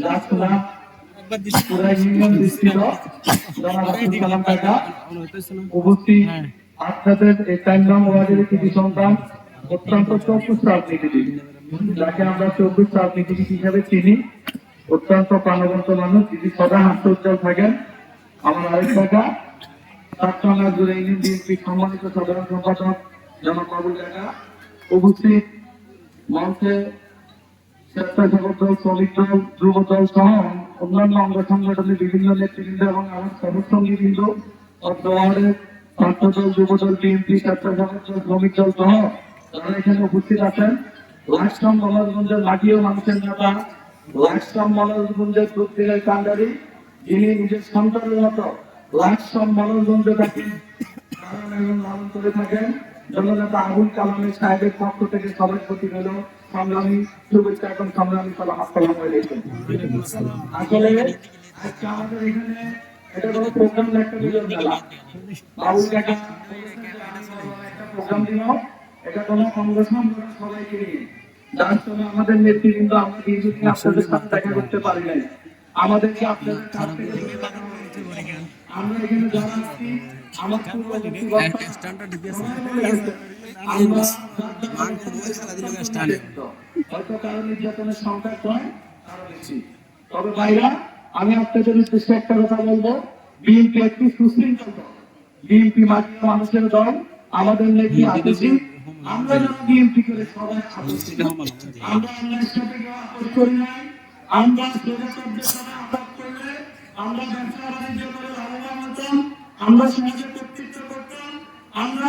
লাখলা পুরা ইউনিয়ন বিস্তৃত জনাব কালাম কাকা উপস্থিত আপনাদের এই চার নং ওয়ার্ডের কৃতি সন্তান অত্যন্ত চব্বিশ রাজনীতিবিদ যাকে আমরা চব্বিশ রাজনীতিবিদ হিসেবে চিনি অত্যন্ত প্রাণবন্ত মানুষ যিনি সদা হাস্য উজ্জ্বল আমার আরেক কাকা সাতটাঙ্গা জুড়ে ইউনিয়ন সম্মানিত সাধারণ সম্পাদক জনাব বাবুল কাকা উপস্থিত মঞ্চে স্বেচ্ছাসেবক দল শ্রমিক দল সহ অন্যান্য অঙ্গ সংগঠনের বিভিন্ন নেতৃবৃন্দ এবং আমার সহসঙ্গীবৃন্দ অত্র ওয়ার্ডের ছাত্র দল যুব দল বিএনপি স্বেচ্ছাসেবক দল শ্রমিক দল সহ যারা এখানে উপস্থিত আছেন। লাকসাম মনোরঞ্জের মাটি ও মানুষের নেতা নিজের সন্তানের মতো লাকসাম মনোরঞ্জ তাকে লালন করে থাকেন। জননেতা আবুল কালামের সাহেবের পক্ষ থেকে সবার প্রতি সংগ্রামী শুভেচ্ছা এবং সংগ্রামী সালাম আসসালাম আলাইকুম আসলে আজকে আমাদের এখানে এটা কোনো প্রোগ্রাম না, একটা মিলন মেলা। বাবুল কাকা একটা প্রোগ্রাম দিব এটা কোনো সংগঠন সবাইকে নিয়ে। যার জন্য আমাদের নেতৃবৃন্দ আমরা দীর্ঘদিন আপনাদের সাথে দেখা করতে পারি নাই। আমাদেরকে আপনাদের কাছ থেকে। আমরা এখানে যারা আছি আমরা হয়তো কারও নির্যাতনের সংখ্যা কম কারও বেশি। তবে ভাইরা আমি আপনাদের উদ্দেশ্যে একটা কথা বলব। বিএনপি একটি সুশৃঙ্খল দল। বিএনপি মাটির মানুষের দল আমাদের নেত্রী আদর্শী আমরা যেন বিএনপি করে সবাই আদর্শী আমরা অন্যের সাথে কেউ আপোষ করি নাই। আমরা স্বৈরাচার্যের সাথে আঘাত করলে আমরা ব্যবসা বাণিজ্য করে লাভবান আমরা সমাজে কর্তৃত্ব করতাম। আমরা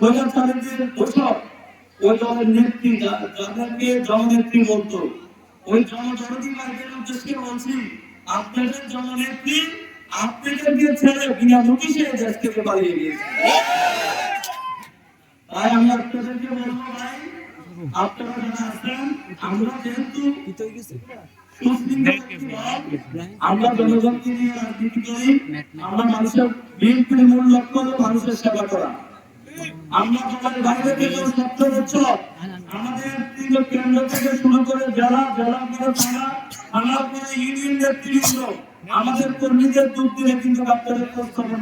ওই দলের নেত্রী যাদেরকে জননেত্রী বলতো ওই উদ্দেশ্যে বলছি আপনাদের জননেত্রী আপনাদেরকে ছেড়ে বিনা নোটিশে এই দেশ থেকে পালিয়ে গিয়েছে। তাই আমি আপনাদেরকে বলব ভাই আপনারা যারা আছেন আমরা যেহেতু আমরা জনগণকে নিয়ে রাজনীতি করি আমরা মানুষের বিএনপির মূল লক্ষ্য হলো মানুষের সেবা করা। আমাদের কর্মীদের দিলে কিন্তু খোঁজ খবর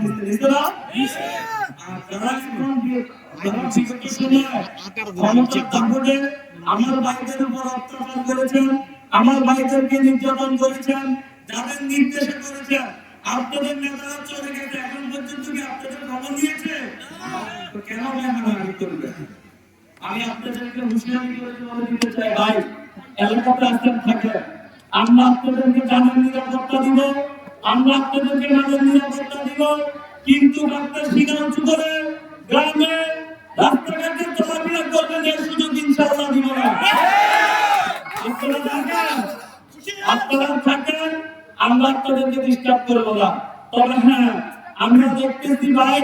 আমার ভাইদের উপর অত্যাচার করেছেন, আমার নির্যাতন করেছেন, যাদের নির্দেশে করেছেন, আপনাদের নেতারা চলে গেছে, এখন পর্যন্ত কি আপনাদের খবর নিয়েছে? তো কেন মেহমানি করবে আমি আপনাদেরকে হুঁশিয়ারি করে বলে দিতে চাই, ভাই। এলাকাতে আসতেন থাকে আমরা আপনাদেরকে জানার নিরাপত্তা দিব, আমরা আপনাদেরকে নামের নিরাপত্তা দিব। কিন্তু সিনা উঁচু করে গ্রামে রাস্তাঘাটে চলাফেরা সুযোগ ইনশাআল্লাহ দিব না। আপনারা আপনারা থাকেন, আমরা আপনাদেরকে ডিস্টার্ব করব না। তবে হ্যাঁ আমরা দেখতেছি, ভাই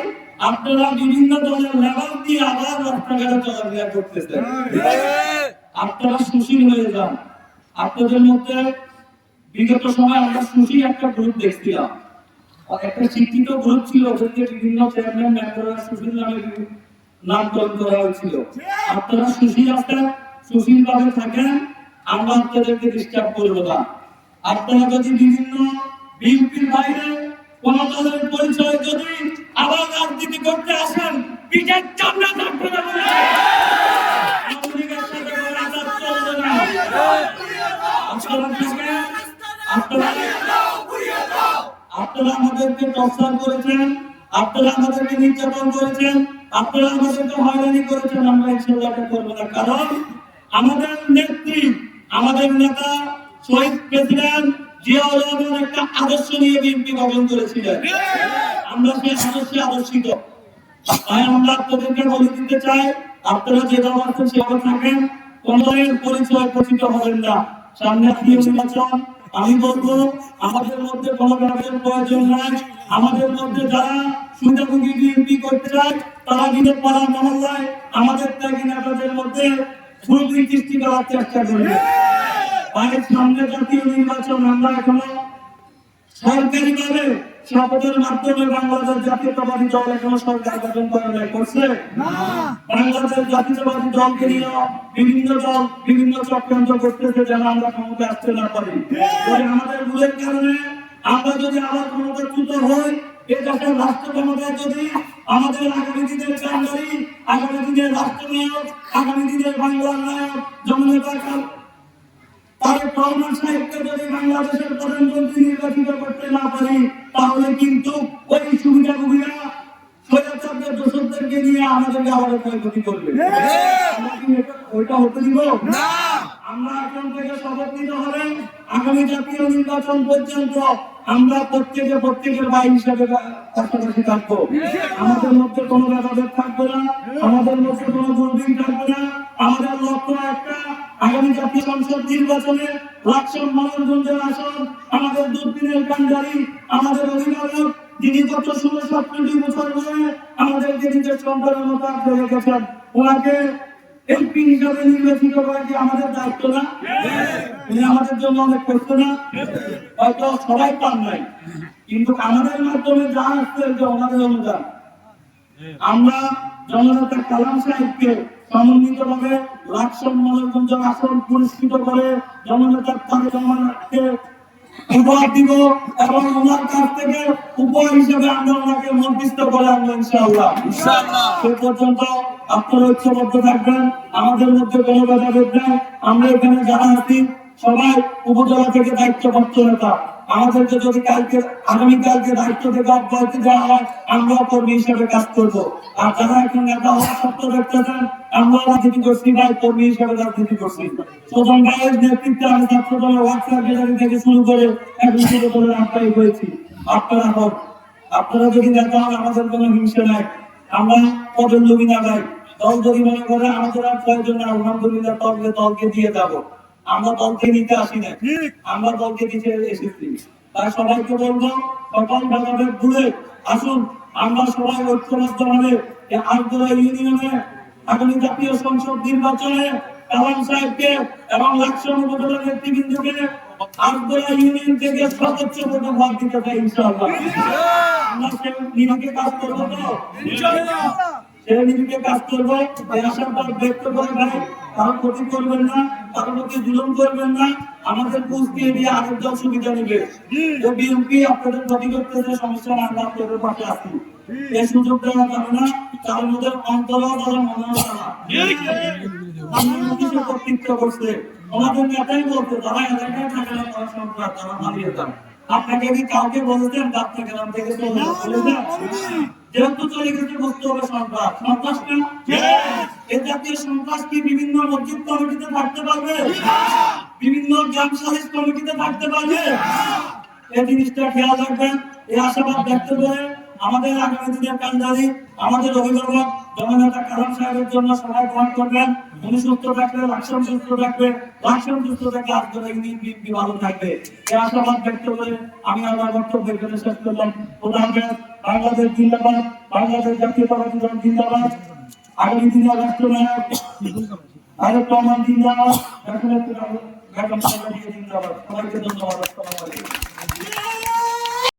আপনারা বিভিন্ন দলের লেবার দিয়ে আবার রাস্তাঘাটে চলাফেরা করতেছেন। আপনারা সুশীল হয়ে যান। আপনাদের মধ্যে বিগত সময় আমরা সুশীল একটা গ্রুপ দেখছিলাম। একটা শিক্ষিত গ্রুপ ছিল বিভিন্ন চেয়ারম্যান মেম্বাররা সুশীল নামে নামকরণ করা হয়েছিল। আপনারা সুশীল আছেন সুশীল ভাবে থাকেন, আমরা আপনাদেরকে ডিস্টার্ব করব না। আপনারা যদি বিভিন্ন বিএনপির বাইরে কোন দলের পরিচয় যদি আবার রাজনীতি করতে আসেন পিঠের চামড়া থাকবে না করেছেন আপনারা আমাদেরকে নির্যাতন করেছেন আপনারা আমাদেরকে হয়রানি করব না। কারণ আমাদের নেত্রী, আমাদের নেতা, শহীদ প্রেসিডেন্ট জিয়াউর রহমান একটা আদর্শ নিয়ে বিএনপি গঠন করেছিলেন। আমরা সেই আদর্শে আদর্শিত, তাই আমরা আপনাদেরকে বলে দিতে চাই, আপনারা যে দল আছেন সেভাবে থাকেন, কোন দলের পরিচয় পরিচিত হবেন না। সামনে জাতীয় নির্বাচন। আমি বলব, আমাদের মধ্যে কোনো ধরনের প্রয়োজন নাই। আমাদের মধ্যে যারা সুবিধাভোগী বিএনপি করতে চায়, তারা নিজের পাড়া মহল্লায় আমাদের ত্যাগী নেতাদের মধ্যে ফুলকি সৃষ্টি করার চেষ্টা করবে। পায়ের সামনে জাতীয় নির্বাচন আমরা এখনও সরকারি ভাবে শপথের মাধ্যমে বাংলাদেশ জাতীয়তাবাদী দল এখনও সরকার গঠন করে নাই করছে? বাংলাদেশ জাতীয়তাবাদী দলকে নিয়ে বিভিন্ন দল বিভিন্ন চক্রান্ত করতেছে যেন আমরা ক্ষমতা আসতে না পারি। আমাদের ভুলের কারণে আমরা যদি আবার ক্ষমতাচ্যুত হই এ দেশের রাষ্ট্র ক্ষমতা যদি আমাদের আগামী দিনের কান্ডারি আগামী দিনের রাষ্ট্রনায়ক আগামী দিনের বাংলার নায়ক জননেতা রহমান সাহেবকে যদি বাংলাদেশের প্রধানমন্ত্রী নির্বাচিত করতে না পারি তাহলে কিন্তু ওই সুবিধাভোগীরা স্বৈরাচারদের দোষকদেরকে নিয়ে আমাদেরকে আবার ক্ষয়ক্ষতি করবে। আমরা কি ওইটা হতে দিব? আমরা এখন থেকে শপথ নিতে আগামী জাতীয় নির্বাচন পর্যন্ত আমরা প্রত্যেকে প্রত্যেকের ভাই হিসাবে পাশাপাশি থাকব। আমাদের মধ্যে কোনো ভেদাভেদ থাকবে না। আমাদের মধ্যে কোনো দুর্দিন থাকবে না। আমাদের লক্ষ্য একটা আগামী জাতীয় সংসদ নির্বাচনে লাকসাম মনোরঞ্জনের আসন আমাদের দুর্দিনের কান্ডারি আমাদের অভিভাবক, যিনি গত ষোলো সতেরোটি বছর ধরে আমাদেরকে নিজের সন্তানের মতো আগ্রহ রেখেছেন, ওনাকে এমপি হিসাবে নির্বাচিত করা কি আমাদের দায়িত্ব না? উনি আমাদের জন্য অনেক কষ্ট না? হয়তো সবাই পান নাই। কিন্তু আমাদের মাধ্যমে যা আসছে যে ওনাদের অনুদান। আমরা জননেতা কালাম সাহেবকে সমন্বিত ভাবে লাকসাম আসন পুরস্কৃত করে জননেতা তারেক রহমানকে উপহার দিব এবং ওনার কাছ থেকে উপহার হিসেবে আমরা ওনাকে মন্ত্রিস্ত করে আনব ইনশাআল্লাহ। সে পর্যন্ত আপনারা ঐক্যবদ্ধ থাকবেন আমাদের মধ্যে কোনো ভেদাভেদ নেই। আমরা এখানে যারা আছি সবাই উপজেলা থেকে দায়িত্বপ্রাপ্ত নেতা। আমাদেরকে যদি কালকে আগামীকালকে দায়িত্ব থেকে অব্যাহতি দেওয়া হয়, আমরা কর্মী হিসেবে কাজ করব। আর যারা এখন নেতা হওয়ার সত্য দেখতেছেন আমরা রাজনীতি করছি, ভাই, কর্মী হিসেবে রাজনীতি করছি। সুতরাং ভাইয়ের নেতৃত্বে আমি ছাত্র দলের গ্যালারি থেকে শুরু করে এখন শুরু করে আপ্যায় হয়েছি। আপনারা হোক আপনারা যদি নেতা হন, আমাদের কোনো হিংসা নাই। আমরা পদের লোভী না, ভাই। দল যদি মনে করে আমাদের আর প্রয়োজন আলহামদুলিল্লাহ দলকে দলকে দিয়ে যাব। আমরা দলকে নিতে আসি না। আমরা দলকে দিতে এসেছি। তাই সবাইকে বলব সকল ভেদাভেদ ভুলে আসুন। আমরা সবাই ঐক্যবদ্ধ ভাবে এই আলতরা ইউনিয়নে আগামী জাতীয় সংসদ নির্বাচনে কালাম সাহেবকে এবং লাকসাম উপজেলার নেতৃবৃন্দকে আলতরা ইউনিয়ন থেকে সর্বোচ্চ ভোটে ভোট দিতে চাই ইনশাআল্লাহ। আমরা সে কাজ করব তো? সে নিরিখে কাজ করব এই আশাবাদ ব্যক্ত করে ভাই কারও ক্ষতি করবেন না কারও প্রতি জুলুম করবেন না আমাদের পুষকে দিয়ে আরেকজন সুবিধা নিবে। যে বিএনপি আপনাদের ক্ষতি করতেছে সমস্যা না আমরা আপনাদের পাশে আছি। এই সুযোগ দেওয়া যাবে না তার মধ্যে অন্তর তারা। মনে হয় কর্তৃত্ব করছে। আমাদের নেতাই বলতে তারা এলাকায় থাকে না তারা সন্ত্রাস তারা মারিয়ে যান। আপনাকে কি কাউকে বলেছেন আপনাকে গ্রাম থেকে চলে যেহেতু চলে গেছে বুঝতে হবে সন্ত্রাস। সন্ত্রাস না? এ জাতীয় সন্ত্রাস কি বিভিন্ন মসজিদ কমিটিতে থাকতে পারবে? বিভিন্ন গ্রাম কমিটিতে থাকতে পারবে? এই জিনিসটা খেয়াল রাখবেন এই আশাবাদ ব্যক্ত করে আমাদের আগামী দিনের কান্ডারি আমাদের অভিভাবক জননেতা কালাম সাহেবের জন্য সবাই গ্রহণ করবেন, উনি সুস্থ থাকলে লাকসাম সুস্থ থাকবে লাকসাম সুস্থ থাকলে আপনারা বিএনপি ভালো থাকবে। এই আশাবাদ ব্যক্ত করে আমি আমার বক্তব্য এখানে শেষ করলাম। হাফেজ বাংলাদেশ জিন্দাবাদ, বাংলাদেশ জাতীয়তাবাদী দল জিন্দাবাদ। আগামী দিনের রাষ্ট্রনায়ক, তারেক রহমান জিন্দাবাদ। জিন্দাবাদ। সবাইকে ধন্যবাদ, আসসালামু আলাইকুম।